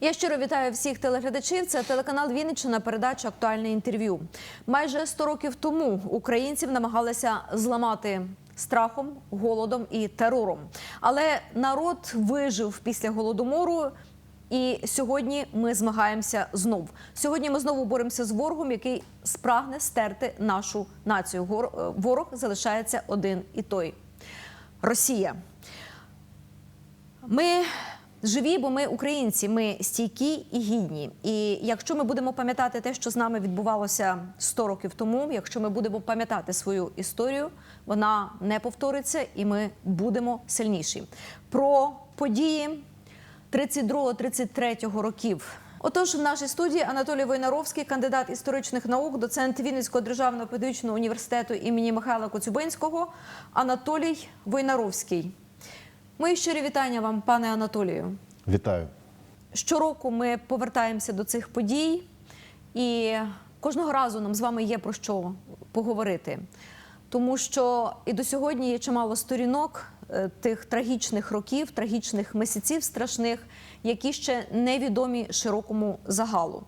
Я щиро вітаю всіх телеглядачів. Це телеканал Вінниччина, передача Актуальне інтерв'ю. Майже 100 років тому українців намагалися зламати страхом, голодом і терором. Але народ вижив після голодомору. І сьогодні ми змагаємося знов. Сьогодні ми знову боремося з ворогом, який спрагне стерти нашу націю. Е, Ворог залишається один і той Росія. Ми живі, бо ми українці, ми стійкі і гідні. І якщо ми будемо пам'ятати те, що з нами відбувалося 100 років тому, якщо ми будемо пам'ятати свою історію, вона не повториться, і ми будемо сильніші. Про події 32-33 років. Отож, в нашій студії Анатолій Войнаровський, кандидат історичних наук, доцент Вінницького державного педагогічного університету імені Михайла Коцюбинського. Анатолій Войнаровський. Мої щирі вітання вам, пане Анатолію. Вітаю. Щороку ми повертаємося до цих подій, і кожного разу нам з вами є про що поговорити. Тому що і до сьогодні є чимало сторінок е, тих трагічних років, трагічних місяців страшних, які ще невідомі широкому загалу.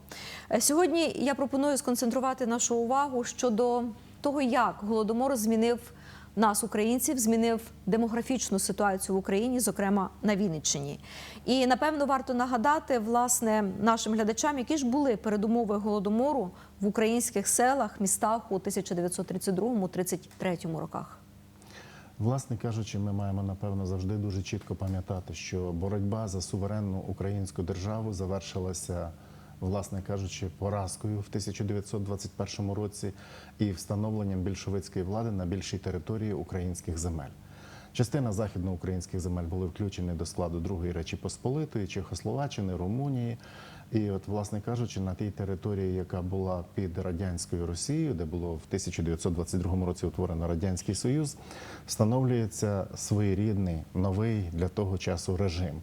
Е, Сьогодні я пропоную сконцентрувати нашу увагу щодо того, як голодомор змінив нас, українців, змінив демографічну ситуацію в Україні, зокрема на Вінниччині. І напевно варто нагадати власне нашим глядачам, які ж були передумови голодомору в українських селах, містах у 1932-33 роках. Власне кажучи, ми маємо напевно завжди дуже чітко пам'ятати, що боротьба за суверенну українську державу завершилася, власне кажучи, поразкою в 1921 році і встановленням більшовицької влади на більшій території українських земель. Частина західноукраїнських земель були включені до складу Другої Речі Посполитої, Чехословаччини, Румунії. І, от, власне кажучи, на тій території, яка була під радянською Росією, де було в 1922 році утворено радянський союз, встановлюється своєрідний новий для того часу режим.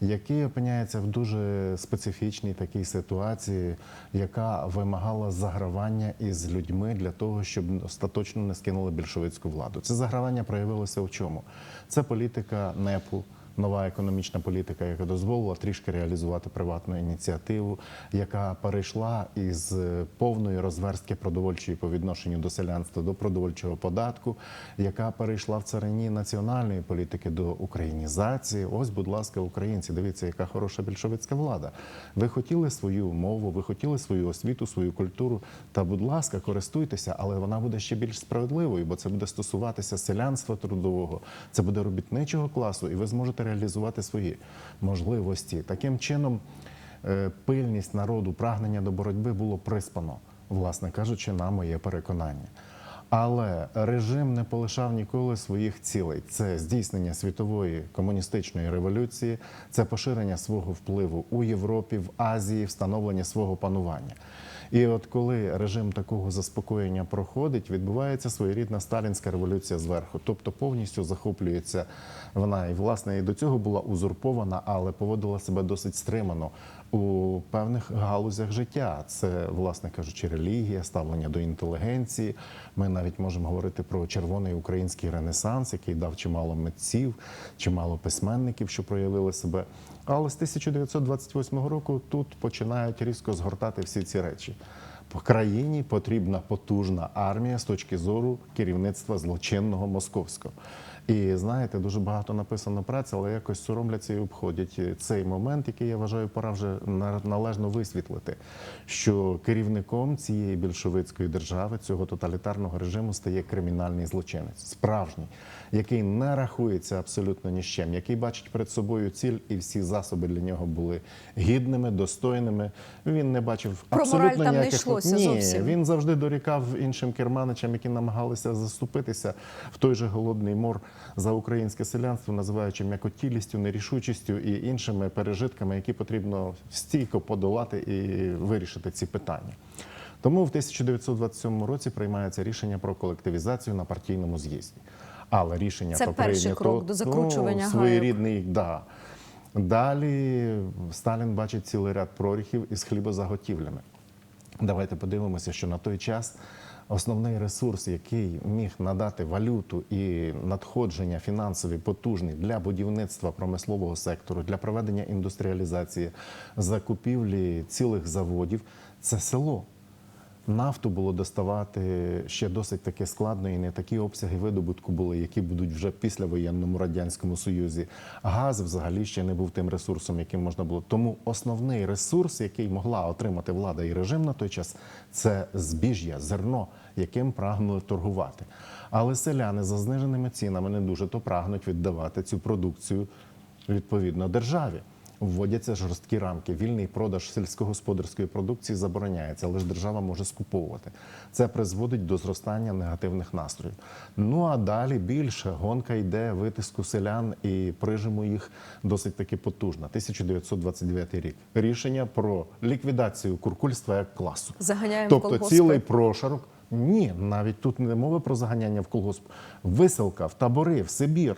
Який опиняється в дуже специфічній такій ситуації, яка вимагала загравання із людьми для того, щоб остаточно не скинули більшовицьку владу. Це загравання проявилося в чому? Це політика НЕПу, нова економічна політика, яка дозволила трішки реалізувати приватну ініціативу, яка перейшла із е, повної розверстки продовольчої по відношенню до селянства до продовольчого податку, яка перейшла в царині національної політики до українізації. Ось, будь ласка, українці, дивіться, яка хороша більшовицька влада. Ви хотіли свою мову, ви хотіли свою освіту, свою культуру. Та, будь ласка, користуйтеся, але вона буде ще більш справедливою, бо це буде стосуватися селянства трудового, це буде робітничого класу, і ви зможете реалізувати свої можливості. Таким чином, е, пильність народу, прагнення до боротьби було приспано, власне кажучи, на моє переконання. Але режим не полишав ніколи своїх цілей: це здійснення світової комуністичної революції, це поширення свого впливу у Європі, в Азії, встановлення свого панування. І от коли режим такого заспокоєння проходить, відбувається своєрідна сталінська революція зверху, тобто повністю захоплюється вона. І власне і до цього була узурпована, але поводила себе досить стримано у певних галузях життя. Це, власне кажучи, релігія, ставлення до інтелігенції. Ми навіть можемо говорити про червоний український ренесанс, який дав чимало митців, чимало письменників, що проявили себе. Але з 1928 року тут починають різко згортати всі ці речі. По країні потрібна потужна армія з точки зору керівництва злочинного московського. І знаєте, дуже багато написано праці, але якось соромляться і обходять цей момент, який я вважаю, пора вже на- належно висвітлити, що керівником цієї більшовицької держави, цього тоталітарного режиму, стає кримінальний злочинець, справжній, який не рахується абсолютно ні з чим, який бачить перед собою ціль, і всі засоби для нього були гідними, достойними. Він не бачив Про абсолютно мораль там не ніяких йшлося Ні, зовсім. він завжди дорікав іншим керманичам, які намагалися заступитися в той же голодний мор за українське селянство, називаючи м'якотілістю, нерішучістю і іншими пережитками, які потрібно стійко подолати і вирішити ці питання. Тому в 1927 році приймається рішення про колективізацію на партійному з'їзді. Але рішення Це то перший прийнято крок до закручування ну, гайок. своєрідний, да. Далі Сталін бачить цілий ряд проріхів із хлібозаготівлями. Давайте подивимося, що на той час основний ресурс, який міг надати валюту і надходження фінансові потужні для будівництва промислового сектору, для проведення індустріалізації, закупівлі цілих заводів, це село. Нафту було доставати ще досить таки складно, і не такі обсяги видобутку були, які будуть вже після воєнному радянському союзі. Газ взагалі ще не був тим ресурсом, яким можна було. Тому основний ресурс, який могла отримати влада і режим на той час, це збіжжя, зерно, яким прагнули торгувати. Але селяни за зниженими цінами не дуже то прагнуть віддавати цю продукцію відповідно державі. Вводяться жорсткі рамки. Вільний продаж сільськогосподарської продукції забороняється, але ж держава може скуповувати. Це призводить до зростання негативних настроїв. Ну а далі більше гонка йде витиску селян і прижиму їх досить таки потужно. 1929 рік. Рішення про ліквідацію куркульства як класу. Заганяємо тобто колгоспи. цілий прошарок. Ні, навіть тут не мова про заганяння в колгосп. Висилка в табори, в Сибір.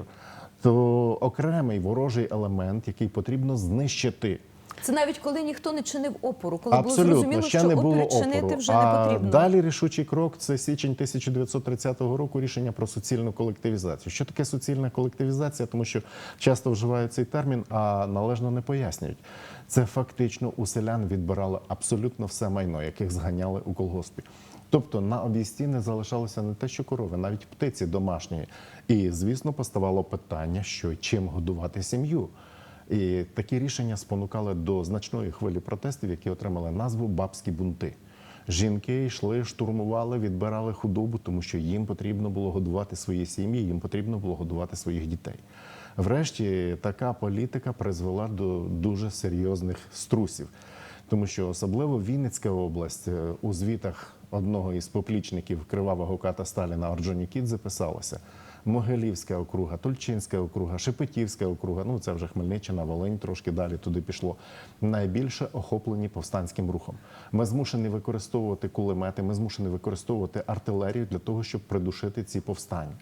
То окремий ворожий елемент, який потрібно знищити. Це навіть коли ніхто не чинив опору, коли було зрозуміло, ще що не було опір чинити опору. вже а не потрібно. Далі рішучий крок це січень 1930 року. Рішення про суцільну колективізацію. Що таке суцільна колективізація? Тому що часто вживають цей термін, а належно не пояснюють. Це фактично у селян відбирали абсолютно все майно, яких зганяли у колгоспі. Тобто на обійсті не залишалося не те, що корови, навіть птиці домашні. І звісно, поставало питання, що чим годувати сім'ю. І такі рішення спонукали до значної хвилі протестів, які отримали назву бабські бунти. Жінки йшли, штурмували, відбирали худобу, тому що їм потрібно було годувати свої сім'ї, їм потрібно було годувати своїх дітей. Врешті така політика призвела до дуже серйозних струсів, тому що особливо Вінницька область е, у звітах одного із поплічників кривавого ката Сталіна Орджонікідзе писалося. Могилівська округа, Тульчинська округа, Шепетівська округа, ну це вже Хмельниччина, Волинь, трошки далі туди пішло. Найбільше охоплені повстанським рухом. Ми змушені використовувати кулемети, ми змушені використовувати артилерію для того, щоб придушити ці повстання.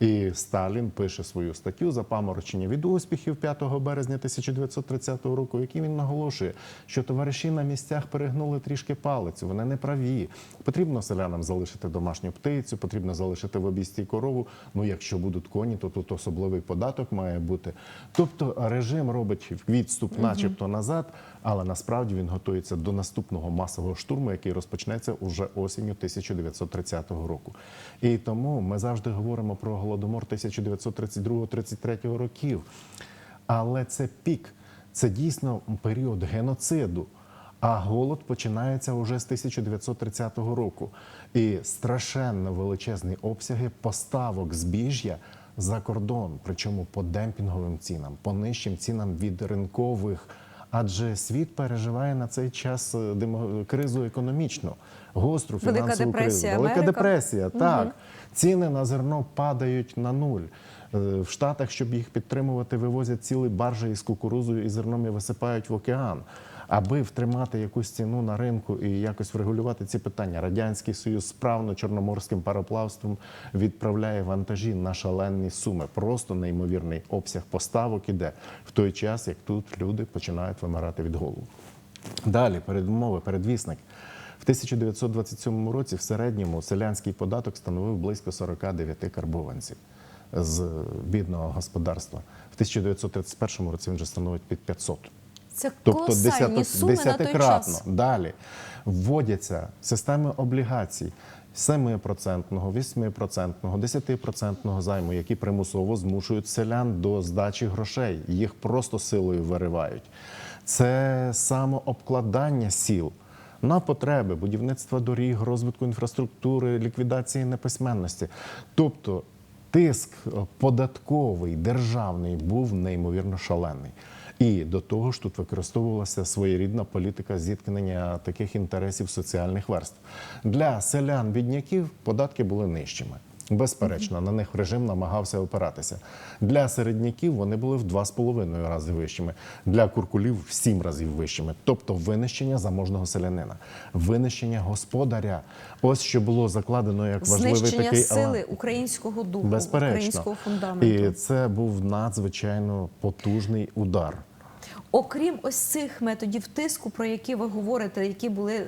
І Сталін пише свою статтю запаморочення від успіхів 5 березня 1930 року, в якій він наголошує, що товариші на місцях перегнули трішки палицю. Вони не праві. Потрібно селянам залишити домашню птицю, потрібно залишити в обійсті корову. Ну, якщо будуть коні, то тут особливий податок має бути. Тобто режим робить відступ, начебто назад, але насправді він готується до наступного масового штурму, який розпочнеться уже осінню 1930 року. І тому ми завжди говоримо про голодомор 1932-33 років. Але це пік, це дійсно період геноциду. А голод починається уже з 1930 року. І страшенно величезні обсяги поставок збіжжя за кордон, причому по демпінговим цінам, по нижчим цінам від ринкових. Адже світ переживає на цей час е, кризу економічну, гостру Велика фінансову депресія кризу. Велика Америка. депресія, так. Ціни на зерно падають на нуль. Е, В Штатах, щоб їх підтримувати, вивозять цілі баржі із кукурузою і зерном і висипають в океан. Аби втримати якусь ціну на ринку і якось врегулювати ці питання, радянський союз справно чорноморським пароплавством відправляє вантажі на шалені суми. Просто неймовірний обсяг поставок іде в той час, як тут люди починають вимирати від голоду. Далі передумови, передвісник. В 1927 році в середньому селянський податок становив близько 49 карбованців з бідного господарства. В 1931 році він вже становить під 500. Це Тобто десяток- суми на той десятикратно. час. Далі вводяться системи облігацій 7%, 8%, 10% займу, які примусово змушують селян до здачі грошей. Їх просто силою виривають. Це самообкладання сіл на потреби будівництва доріг, розвитку інфраструктури, ліквідації неписьменності. Тобто тиск податковий, державний був неймовірно шалений. І до того ж тут використовувалася своєрідна політика зіткнення таких інтересів соціальних верств. Для селян-бідняків податки були нижчими. Безперечно, на них режим намагався опиратися. Для середняків вони були в два з половиною рази вищими, для куркулів в сім разів вищими. Тобто винищення заможного селянина, винищення господаря. Ось що було закладено як важливий Знищення такий сили елемент. українського духу, Безперечно. українського фундаменту. І це був надзвичайно потужний удар. Окрім ось цих методів тиску, про які ви говорите, які були е,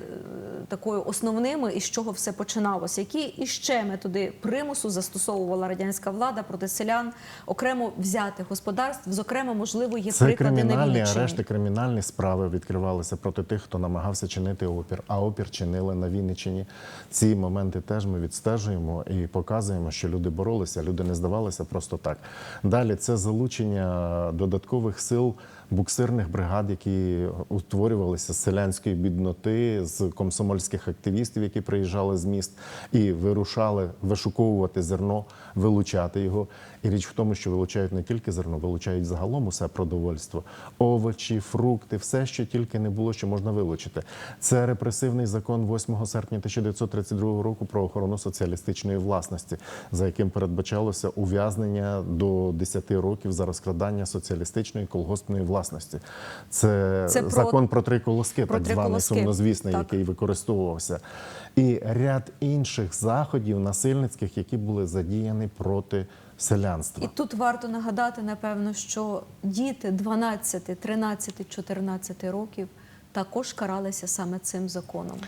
такою основними, і з чого все починалося, які іще методи примусу застосовувала радянська влада проти селян окремо взятих господарств, зокрема, можливо, є Це приклади на Вінниччині. арешти, кримінальні справи відкривалися проти тих, хто намагався чинити опір. А опір чинили на Вінниччині. Ці моменти теж ми відстежуємо і показуємо, що люди боролися, люди не здавалися просто так. Далі це залучення додаткових сил. Буксирних бригад, які утворювалися з селянської бідноти, з комсомольських активістів, які приїжджали з міст і вирушали вишуковувати зерно, вилучати його. І річ в тому, що вилучають не тільки зерно, вилучають загалом усе продовольство, овочі, фрукти, все, що тільки не було, що можна вилучити. Це репресивний закон 8 серпня 1932 року про охорону соціалістичної власності, за яким передбачалося ув'язнення до 10 років за розкрадання соціалістичної колгоспної власності. Це, Це про- закон про три колоски, про так три званий колоски. сумнозвісний, Так. який використовувався, і ряд інших заходів насильницьких, які були задіяні проти селянства. І тут варто нагадати, напевно, що діти 12, 13, 14 років також каралися саме цим законом.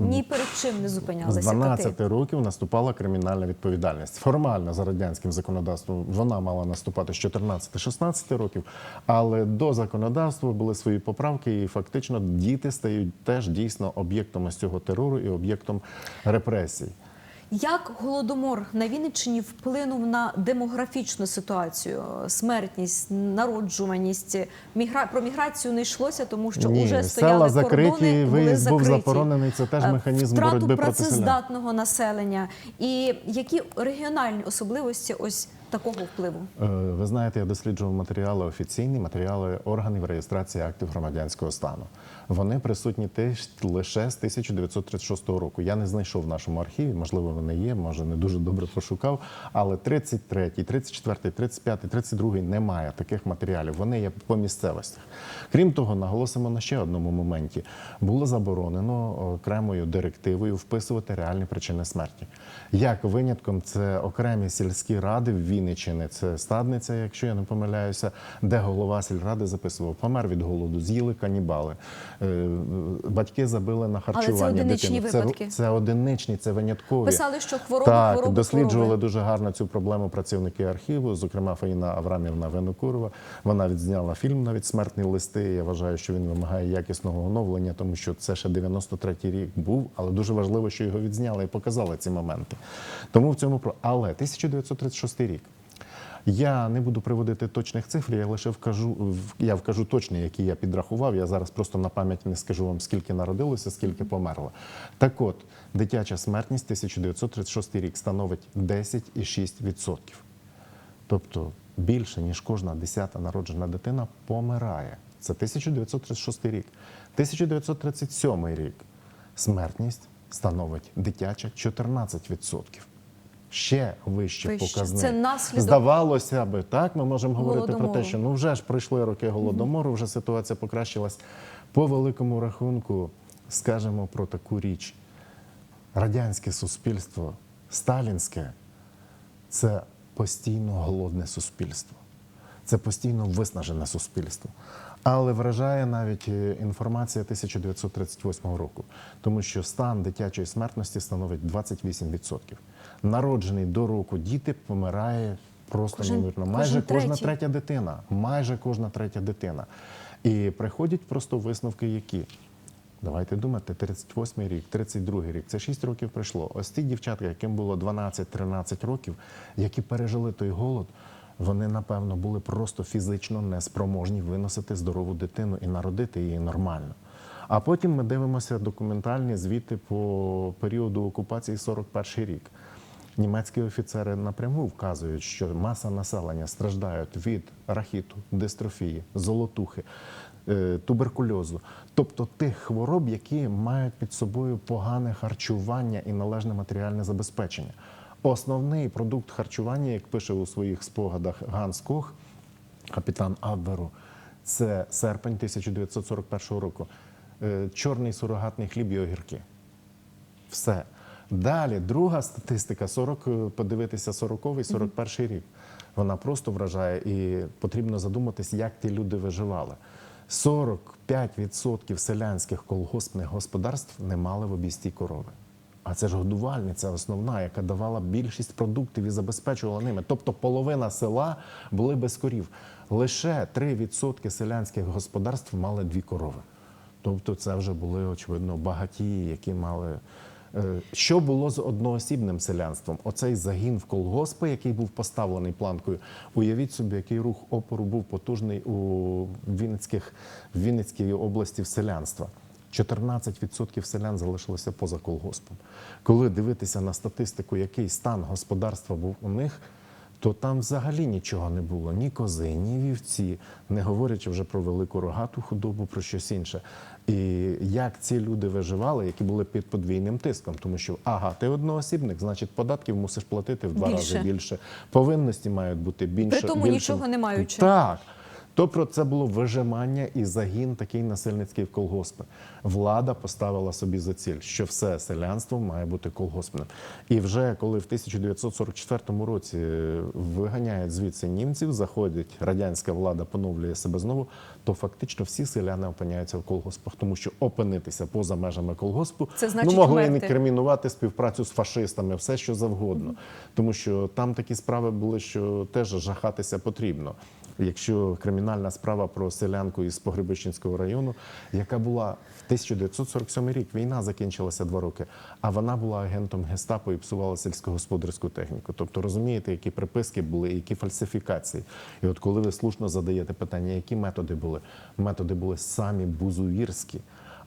Ні перед чим не З зупинялися 12 кати. років наступала кримінальна відповідальність. Формально за радянським законодавством вона мала наступати з 14-16 років, але до законодавства були свої поправки, і фактично діти стають теж дійсно об'єктом ось цього терору і об'єктом репресій. Як голодомор на Вінниччині вплинув на демографічну ситуацію, смертність, народжуваність? Мігра... Про міграцію не йшлося, тому що Ні, села стояли закриті, кордони, були виїзд був закриті. заборонений, це теж Е, механізм Втрату боротьби проти селян. працездатного населення. І які регіональні особливості ось такого впливу? Е, Ви знаєте, я досліджував матеріали офіційні, матеріали органів реєстрації актів громадянського стану. Вони присутні теж лише з 1936 року. Я не знайшов в нашому архіві, можливо, вони є, може не дуже добре пошукав. Але 33, 34, 35, 32 немає таких матеріалів. Вони є по місцевостях. Крім того, наголосимо на ще одному моменті: було заборонено окремою директивою вписувати реальні причини смерті. Як винятком, це окремі сільські ради в Вінниччини, це стадниця, якщо я не помиляюся, де голова сільради записував, помер від голоду, з'їли канібали. Е, Батьки забили на харчування одиничні дитину. Це, випадки. це одиничні, це виняткові. Писали, що хвороби, так, хвороби, досліджували хвороби. дуже гарно цю проблему працівники архіву, зокрема Фаїна Аврамівна Винокурова. Вона відзняла фільм навіть смертні листи. Я вважаю, що він вимагає якісного оновлення, тому що це ще 93-й рік був, але дуже важливо, що його відзняли і показали ці моменти. Тому в цьому про але 1936 рік. Я не буду приводити точних цифр, я лише вкажу, я вкажу точні, які я підрахував. Я зараз просто на пам'ять не скажу вам, скільки народилося, скільки померло. Так от, дитяча смертність 1936 рік становить 10,6%. Тобто більше, ніж кожна десята народжена дитина помирає. Це 1936 рік. 1937 рік смертність становить дитяча 14%. Ще вище, Вище. показник. Це наслідок Здавалося би, так ми можемо говорити про те, що ну вже ж пройшли роки голодомору, вже ситуація покращилась. По великому рахунку скажемо про таку річ: радянське суспільство, сталінське це постійно голодне суспільство, це постійно виснажене суспільство. Але вражає навіть е, інформація 1938 року, тому що стан дитячої смертності становить 28%. Народжений до року діти помирає просто Кожен- кожен Майже кожна третя дитина. Майже кожна третя дитина. І приходять просто висновки, які. Давайте думати, 38 рік, 32 рік, це 6 років пройшло. Ось ті дівчатка, яким було 12-13 років, які пережили той голод, вони, напевно, були просто фізично неспроможні виносити здорову дитину і народити її нормально. А потім ми дивимося документальні звіти по періоду окупації 41 рік. Німецькі офіцери напряму вказують, що маса населення страждають від рахіту, дистрофії, золотухи, е, туберкульозу, тобто тих хвороб, які мають під собою погане харчування і належне матеріальне забезпечення. Основний продукт харчування, як пише у своїх спогадах Ганс Кох, капітан Абверу, це серпень 1941 року. Е, Чорний сурогатний хліб і огірки. Все. Далі, друга статистика, 40, е, подивитися 40-й, 41 рік. Вона просто вражає і потрібно задуматись, як ті люди виживали. 45% селянських колгоспних господарств не мали в обісті корови. А це ж годувальниця основна, яка давала більшість продуктів і забезпечувала ними. Тобто половина села були без корів. Лише 3% селянських господарств мали дві корови. Тобто це вже були, очевидно, багатії, які мали. Е, Що було з одноосібним селянством? Оцей загін в колгоспи, який був поставлений планкою. Уявіть собі, який рух опору був потужний у Вінницьких, в Вінницькій області в селянства. 14% селян залишилося поза колгоспом. Коли дивитися на статистику, який стан господарства був у них, то там взагалі нічого не було: ні кози, ні вівці, не говорячи вже про велику рогату худобу, про щось інше. І як ці люди виживали, які були під подвійним тиском, тому що ага, ти одноосібник, значить податків мусиш платити в два Більше. рази більше. Повинності мають бути більше. При тому більше. нічого не маючи. Так. Тобто це було вижимання і загін такий насильницький в колгоспи. Влада поставила собі за ціль, що все селянство має бути колгоспним. І вже коли в 1944 році виганяють звідси німців, заходить радянська влада, поновлює себе знову, то фактично всі селяни опиняються в колгоспах, тому що опинитися поза межами колгоспу Це значить ну, могли вмерти. інкримінувати співпрацю з фашистами, все що завгодно. Тому що там такі справи були, що теж жахатися потрібно. Якщо кримінальна справа про селянку із Погребищенського району, яка була в 1947 рік, війна закінчилася два роки, а вона була агентом гестапо і псувала сільськогосподарську техніку. Тобто розумієте, які приписки були, які фальсифікації. І от коли ви слушно задаєте питання, які методи були, методи були самі бузувірські.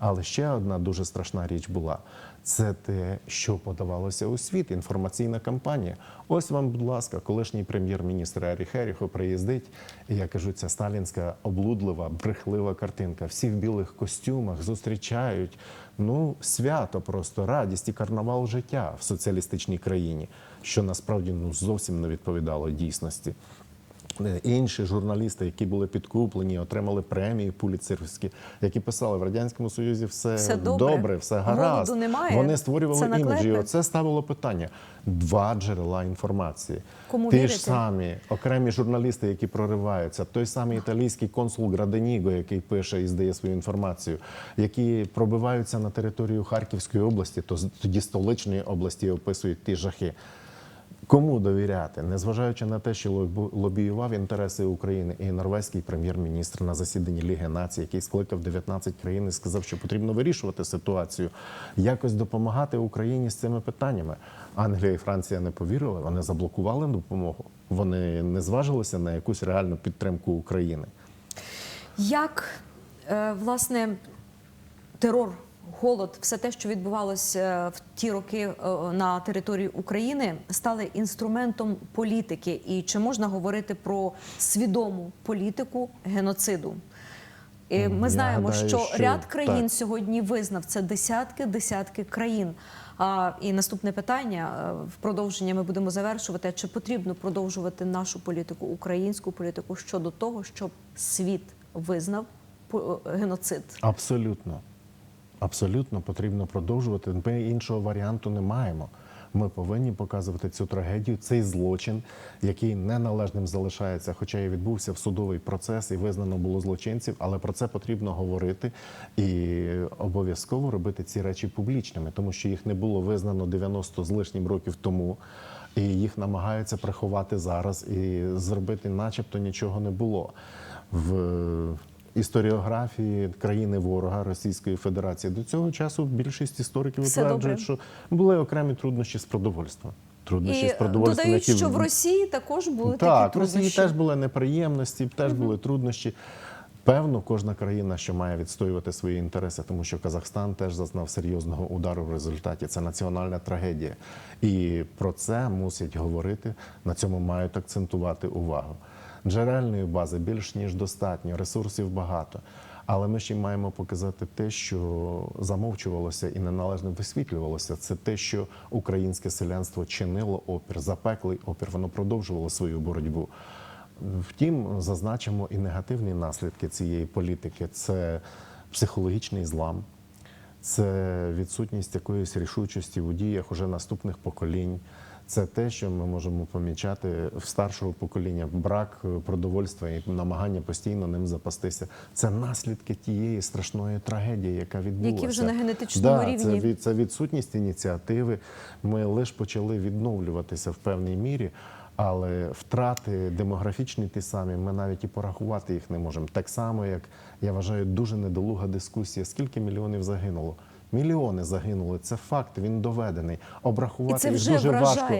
Але ще одна дуже страшна річ була це те, що подавалося у світ, інформаційна кампанія. Ось вам, будь ласка, колишній прем'єр-міністр Еріх Еріхо приїздить, я кажу, ця сталінська облудлива, брехлива картинка. Всі в білих костюмах зустрічають. Ну, свято просто радість і карнавал життя в соціалістичній країні, що насправді ну зовсім не відповідало дійсності. Е, Інші журналісти, які були підкуплені, отримали премії пуліцерівські, які писали в радянському союзі все, Все добре, все гаразд. голоду немає, Вони це створювали іміджі. Оце ставило питання: два джерела інформації. Кому Ті вірити? ж самі окремі журналісти, які прориваються, той самий італійський консул Граденіго, який пише і здає свою інформацію, які пробиваються на територію Харківської області, то тоді столичної області і описують ті жахи. Кому довіряти, незважаючи на те, що лобіював інтереси України і норвезький прем'єр-міністр на засіданні Ліги націй, який скликав 19 країн і сказав, що потрібно вирішувати ситуацію, якось допомагати Україні з цими питаннями. Англія і Франція не повірили, вони заблокували допомогу. Вони не зважилися на якусь реальну підтримку України. Як е, власне терор, голод, все те, що відбувалося в ті роки е, на території України, стали інструментом політики? І чи можна говорити про свідому політику геноциду? І Ми Я знаємо, гадаю, що, що ряд країн так. сьогодні визнав це десятки, десятки країн. А і наступне питання е, в продовження ми будемо завершувати. Чи потрібно продовжувати нашу політику, українську політику щодо того, щоб світ визнав е, геноцид? Абсолютно. Абсолютно потрібно продовжувати. Ми іншого варіанту не маємо. Ми повинні показувати цю трагедію, цей злочин, який неналежним залишається, хоча і відбувся в судовий процес і визнано було злочинців, але про це потрібно говорити і обов'язково робити ці речі публічними, тому що їх не було визнано 90 з лишнім років тому, і їх намагаються приховати зараз і зробити, начебто нічого не було. В історіографії країни ворога Російської Федерації до цього часу більшість істориків Все утверджують, що були окремі труднощі з продовольством. Труднощі І з продовольством, додають, які що в Росії також були так, такі в Росії труднощі. теж були неприємності, теж були труднощі. Певно, кожна країна, що має відстоювати свої інтереси, тому що Казахстан теж зазнав серйозного удару в результаті. Це національна трагедія. І про це мусять говорити, на цьому мають акцентувати увагу. Джерельної бази більш ніж достатньо, ресурсів багато. Але ми ще маємо показати те, що замовчувалося і неналежно висвітлювалося. Це те, що українське селянство чинило опір, запеклий опір. Воно продовжувало свою боротьбу. Втім, зазначимо і негативні наслідки цієї політики: це психологічний злам, це відсутність якоїсь рішучості у діях уже наступних поколінь, Це те, що ми можемо помічати в старшого покоління брак е, продовольства і намагання постійно ним запастися. Це наслідки тієї страшної трагедії, яка відбулася. Які вже на генетичному да, рівні. Це, від, це відсутність ініціативи. Ми лише почали відновлюватися в певній мірі. Але втрати демографічні ті самі, ми навіть і порахувати їх не можемо. Так само, як я вважаю, дуже недолуга дискусія, скільки мільйонів загинуло. Мільйони загинули. Це факт, він доведений. Обрахувати І це їх вже дуже важко,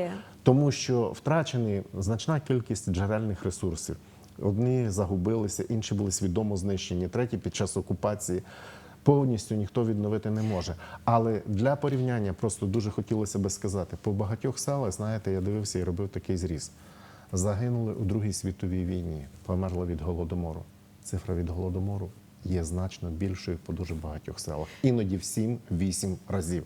тому що втрачені значна кількість джерельних ресурсів. Одні загубилися, інші були свідомо знищені, треті під час окупації. Повністю ніхто відновити не може. Але для порівняння просто дуже хотілося би сказати: по багатьох селах, знаєте, я дивився і робив такий зріз. Загинули у Другій світовій війні, померли від голодомору. Цифра від голодомору є значно більшою по дуже багатьох селах, іноді в 7-8 разів.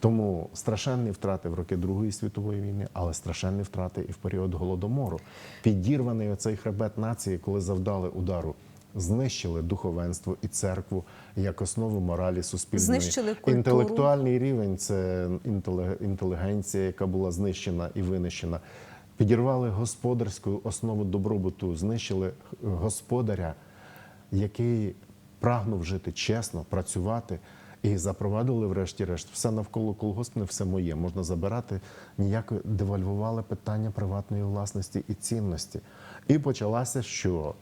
Тому страшенні втрати в роки Другої світової війни, але страшенні втрати і в період голодомору. Підірваний оцей хребет нації, коли завдали удару. Знищили духовенство і церкву як основу моралі суспільної. Знищили культуру. Інтелектуальний рівень це інтелігенція, яка була знищена і винищена. Підірвали господарську основу добробуту, знищили господаря, який прагнув жити чесно, працювати. І запровадили, врешті-решт, все навколо колгоспне, все моє. Можна забирати. Ніяко девальвували питання приватної власності і цінності. І почалася що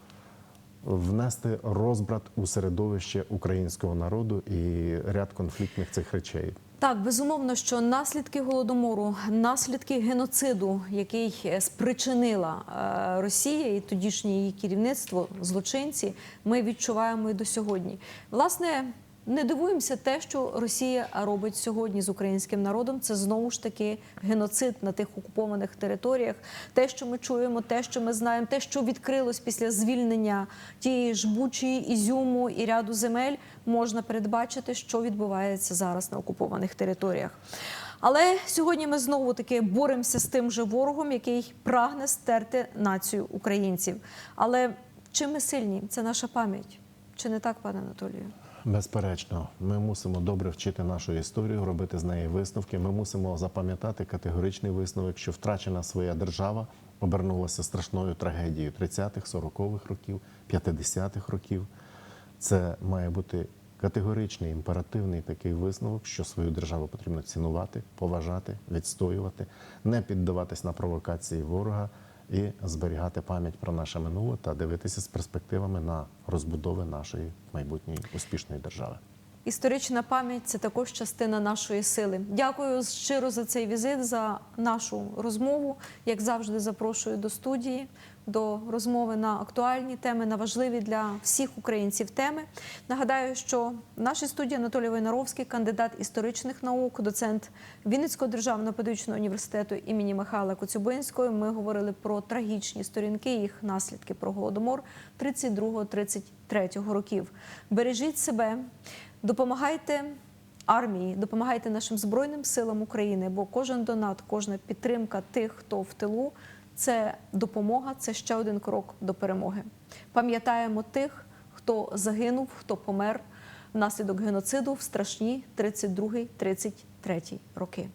внести розбрат у середовище українського народу і ряд конфліктних цих речей. Так, безумовно, що наслідки голодомору, наслідки геноциду, який е, спричинила е, Росія і тодішнє її керівництво, злочинці, ми відчуваємо і до сьогодні. Власне, не дивуємося те, що Росія робить сьогодні з українським народом. Це знову ж таки геноцид на тих окупованих територіях. Те, що ми чуємо, те, що ми знаємо, те, що відкрилось після звільнення тієї ж Бучі, Ізюму і ряду земель, можна передбачити, що відбувається зараз на окупованих територіях. Але сьогодні ми знову таки боремося з тим же ворогом, який прагне стерти націю українців. Але чим ми сильні? Це наша пам'ять. Чи не так, пане Анатолію? Безперечно, ми мусимо добре вчити нашу історію, робити з неї висновки. Ми мусимо запам'ятати категоричний висновок, що втрачена своя держава обернулася страшною трагедією 30-х, 40-х років, 50-х років. Це має бути категоричний, імперативний такий висновок, що свою державу потрібно цінувати, поважати, відстоювати, не піддаватись на провокації ворога і зберігати пам'ять про наше минуле та дивитися з перспективами на розбудови нашої майбутньої успішної держави. Історична пам'ять це також частина нашої сили. Дякую щиро за цей візит, за нашу розмову. Як завжди, запрошую до студії, до розмови на актуальні теми, на важливі для всіх українців теми. Нагадаю, що в нашій студії Анатолій Войнаровський, кандидат історичних наук, доцент Вінницького державного педагогічного університету імені Михайла Коцюбинського. Ми говорили про трагічні сторінки, їх наслідки про голодомор 32-33 років. Бережіть себе. Допомагайте армії, допомагайте нашим збройним силам України, бо кожен донат, кожна підтримка тих, хто в тилу, це допомога, це ще один крок до перемоги. Пам'ятаємо тих, хто загинув, хто помер внаслідок геноциду в страшні 32-33 роки.